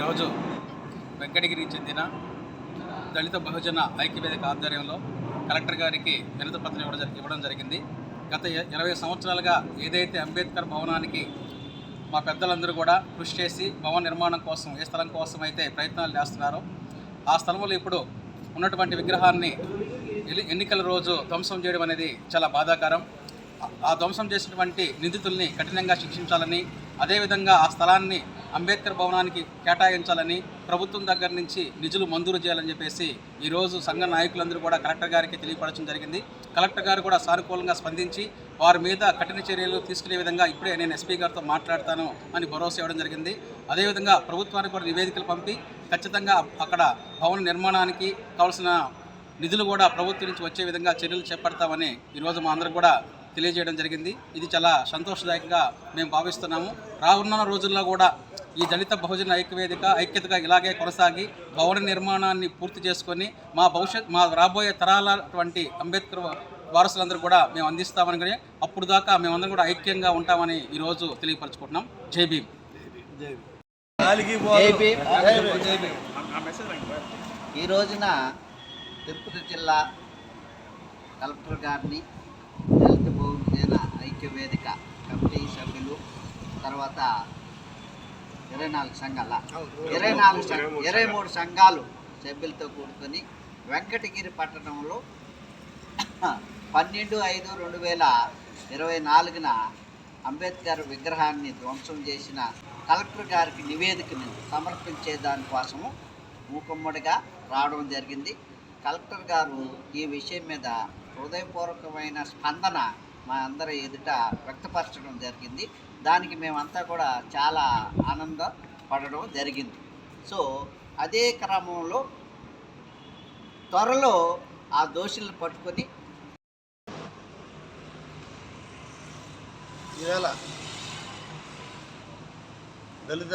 ఈరోజు వెంకటగిరికి చెందిన దళిత బహుజన ఐక్యవేదిక ఆధ్వర్యంలో కలెక్టర్ గారికి వినతి పత్రం ఇవ్వడం జరి- ఇవ్వడం జరిగింది. గత ఇరవై సంవత్సరాలుగా ఏదైతే అంబేద్కర్ భవనానికి మా పెద్దలందరూ కూడా కృషి చేసి భవన నిర్మాణం కోసం ఏ స్థలం కోసం అయితే ప్రయత్నాలు చేస్తున్నారో ఆ స్థలంలో ఇప్పుడు ఉన్నటువంటి విగ్రహాన్ని ఎన్నికల రోజు ధ్వంసం చేయడం అనేది చాలా బాధాకరం. ఆ- ఆ ధ్వంసం చేసినటువంటి నిందితుల్ని కఠినంగా శిక్షించాలని అదేవిధంగా ఆ స్థలాన్ని అంబేద్కర్ భవనానికి కేటాయించాలని ప్రభుత్వం దగ్గర నుంచి నిధులు మంజూరు చేయాలని చెప్పేసి ఈరోజు సంఘ నాయకులందరూ కూడా కలెక్టర్ గారికి తెలియపరచడం జరిగింది. కలెక్టర్ గారు కూడా సానుకూలంగా స్పందించి వారి మీద కఠిన చర్యలు తీసుకునే విధంగా ఇప్పుడే నేను ఎస్పీ గారితో మాట్లాడతాను అని భరోసా ఇవ్వడం జరిగింది. అదేవిధంగా ప్రభుత్వానికి కూడా నివేదికలు పంపి ఖచ్చితంగా అక్కడ భవన నిర్మాణానికి కావాల్సిన నిధులు కూడా ప్రభుత్వం నుంచి వచ్చే విధంగా చర్యలు చేపడతామని ఈరోజు మా అందరూ కూడా తెలియజేయడం జరిగింది. ఇది చాలా సంతోషదాయకంగా మేము భావిస్తున్నాము. రానున్న రోజుల్లో కూడా ఈ దళిత బహుజన ఐక్యవేదిక ఐక్యతగా ఇలాగే కొనసాగి భవన నిర్మాణాన్ని పూర్తి చేసుకొని మా భవిష్యత్ మా రాబోయే తరాలటువంటి అంబేద్కర్ వారసులందరూ కూడా మేము అందిస్తామని కూడా అప్పుడు దాకా మేమందరం కూడా ఐక్యంగా ఉంటామని ఈరోజు తెలియపరచుకుంటున్నాం. జై భీమ్. ఈ రోజున తిరుపతి జిల్లా కలెక్టర్ గారిని దళిత బహుజన ఐక్య వేదిక కమిటీ సభ్యులు తర్వాత ఇరవై నాలుగు సంఘాల? ఇరవై నాలుగు సంఘ- ఇరవై మూడు సంఘాలు సభ్యులతో కూడుకొని వెంకటగిరి పట్టణంలో పన్నెండు ఐదు రెండు వేల ఇరవై నాలుగున అంబేద్కర్ విగ్రహాన్ని ధ్వంసం చేసిన కలెక్టర్ గారికి నివేదికను సమర్పించే దానికోసము మూకుమ్మడిగా రావడం జరిగింది. కలెక్టర్ గారు ఈ విషయం మీద హృదయపూర్వకమైన స్పందన మా అందరి ఎదుట వ్యక్తపరచడం జరిగింది. దానికి మేమంతా కూడా చాలా ఆనంద పడడం జరిగింది. సో అదే క్రమంలో త్వరలో ఆ దోషులను పట్టుకొని ఈవేళ దళిత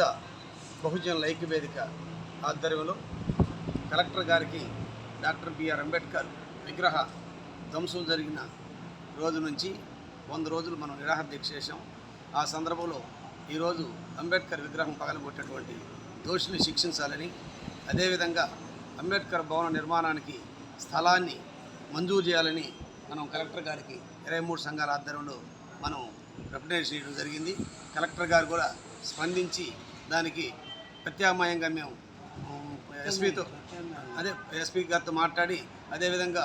బహుజన బహుజనుల ఐక్యవేదిక ఆధ్వర్యంలో కలెక్టర్ గారికి డాక్టర్ బిఆర్ అంబేద్కర్ విగ్రహ ధ్వంసం జరిగిన రోజు నుంచి వంద రోజులు మనం నిరాహార దీక్ష చేశాం. ఆ సందర్భంలో ఈరోజు అంబేద్కర్ విగ్రహం పగలగొట్టినటువంటి దోషుల్ని శిక్షించాలని అదేవిధంగా అంబేద్కర్ భవన నిర్మాణానికి స్థలాన్ని మంజూరు చేయాలని మనం కలెక్టర్ గారికి ఇరవై మూడు సంఘాల ఆధ్వర్యంలో మనం రిప్రజెంట్ చేయడం జరిగింది. కలెక్టర్ గారు కూడా స్పందించి దానికి ప్రత్యామ్నాయంగా మేము ఎస్పీతో అదే ఎస్పీ గారితో మాట్లాడి అదేవిధంగా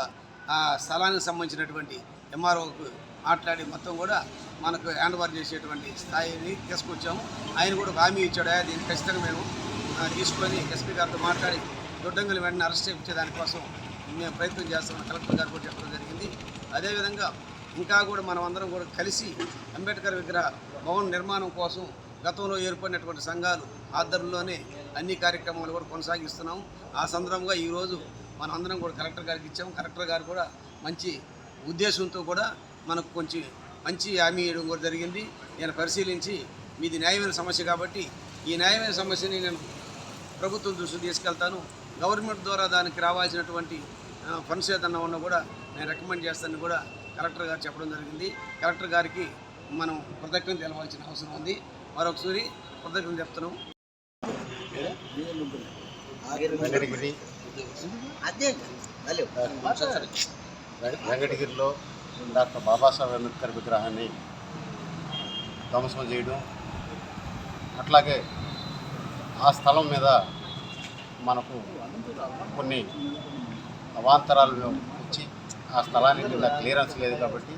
ఆ స్థలానికి సంబంధించినటువంటి ఎంఆర్ఓకు మాట్లాడి మొత్తం కూడా మనకు హ్యాండ్ ఓవర్ చేసేటువంటి స్థాయిని తీసుకొచ్చాము. ఆయన కూడా ఒక హామీ ఇచ్చాడు. "ఆ, దీన్ని ఖచ్చితంగా మేము తీసుకొని ఎస్పీ గారితో మాట్లాడి దొడ్డంగులు వెంటనే అరెస్ట్ చేయించే దానికోసం మేము ప్రయత్నం చేస్తామని కలెక్టర్ గారు కూడా చెప్పడం జరిగింది. అదేవిధంగా ఇంకా కూడా మనం అందరం కూడా కలిసి అంబేద్కర్ విగ్రహ భవన నిర్మాణం కోసం గతంలో ఏర్పడినటువంటి సంఘాలు ఆధ్వర్యంలోనే అన్ని కార్యక్రమాలు కూడా కొనసాగిస్తున్నాము. ఆ సందర్భంగా ఈరోజు మనం అందరం కూడా కలెక్టర్ గారికి ఇచ్చాము. కలెక్టర్ గారు కూడా మంచి ఉద్దేశంతో కూడా మనకు కొంచెం మంచి హామీ ఇవ్వడం కూడా జరిగింది. నేను పరిశీలించి మీది న్యాయమైన సమస్య కాబట్టి ఈ న్యాయమైన సమస్యని నేను ప్రభుత్వం దృష్టికి తీసుకెళ్తాను. గవర్నమెంట్ ద్వారా దానికి రావాల్సినటువంటి ఫండ్స్ ఏదన్నా ఉన్నా కూడా నేను రికమెండ్ చేస్తానని కూడా కలెక్టర్ గారు చెప్పడం జరిగింది. కలెక్టర్ గారికి మనం కృతజ్ఞత తెలవాల్సిన అవసరం ఉంది. మరొకసారి కృతజ్ఞత చెప్తున్నాం. అదే వెంకటగిరిలో డాక్టర్ బాబాసాహెబ్ అంబేద్కర్ విగ్రహాన్ని ధ్వంసం చేయడం అట్లాగే ఆ స్థలం మీద మనకు కొన్ని అవాంతరాలు వచ్చి ఆ స్థలానికి కింద క్లియరెన్స్ లేదు కాబట్టి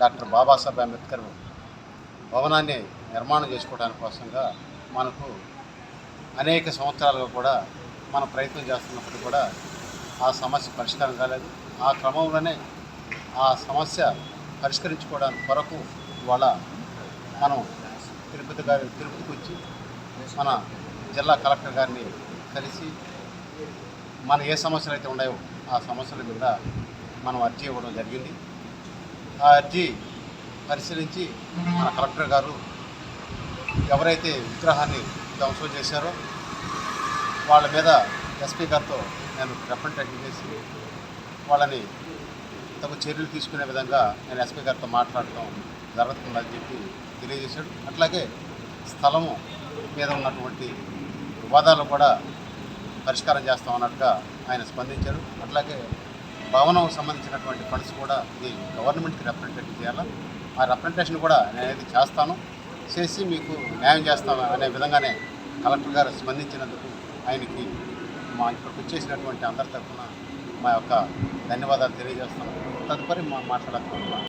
డాక్టర్ బాబాసాహెబ్ అంబేద్కర్ భవనాన్ని నిర్మాణం చేసుకోవడానికి కోసంగా మనకు అనేక సంవత్సరాలుగా కూడా మనం ప్రయత్నం చేస్తున్నప్పుడు కూడా ఆ సమస్య పరిష్కారం కాలేదు. ఆ క్రమంలోనే ఆ సమస్య పరిష్కరించుకోవడానికి కొరకు ఇవాళ మనం తిరుపతి గారి తిరుపతికి వచ్చి మన జిల్లా కలెక్టర్ గారిని కలిసి మన ఏ సమస్యలు అయితే ఉన్నాయో ఆ సమస్యల మీద మనం అర్జీ ఇవ్వడం జరిగింది. ఆ అర్జీ పరిశీలించి మన కలెక్టర్ గారు ఎవరైతే విగ్రహాన్ని ధ్వంసం చేశారో వాళ్ళ మీద ఎస్పీ గారితో నేను రిప్రజెంటేషన్ చేసి వాళ్ళని తగు చర్యలు తీసుకునే విధంగా నేను ఎస్పీ గారితో మాట్లాడటం జరుగుతుందని చెప్పి తెలియజేశాడు. అట్లాగే స్థలము మీద ఉన్నటువంటి వివాదాలు కూడా పరిష్కారం చేస్తాం అన్నట్టుగా ఆయన స్పందించారు. అట్లాగే భవనం సంబంధించినటువంటి ఫండ్స్ కూడా ఇది గవర్నమెంట్కి రిప్రజెంటేషన్ చేయాలా? ఆ రిప్రజెంటేషన్ కూడా నేనైతే చేస్తాను. చేసి మీకు న్యాయం చేస్తాను అనే విధంగానే కలెక్టర్ గారు స్పందించినందుకు ఆయనకి మా ఇక్కడికి వచ్చేసినటువంటి అందరి తరఫున మా యొక్క ధన్యవాదాలు తెలియజేస్తున్నాం. తదుపరి మా మాట్లాడుతున్నాను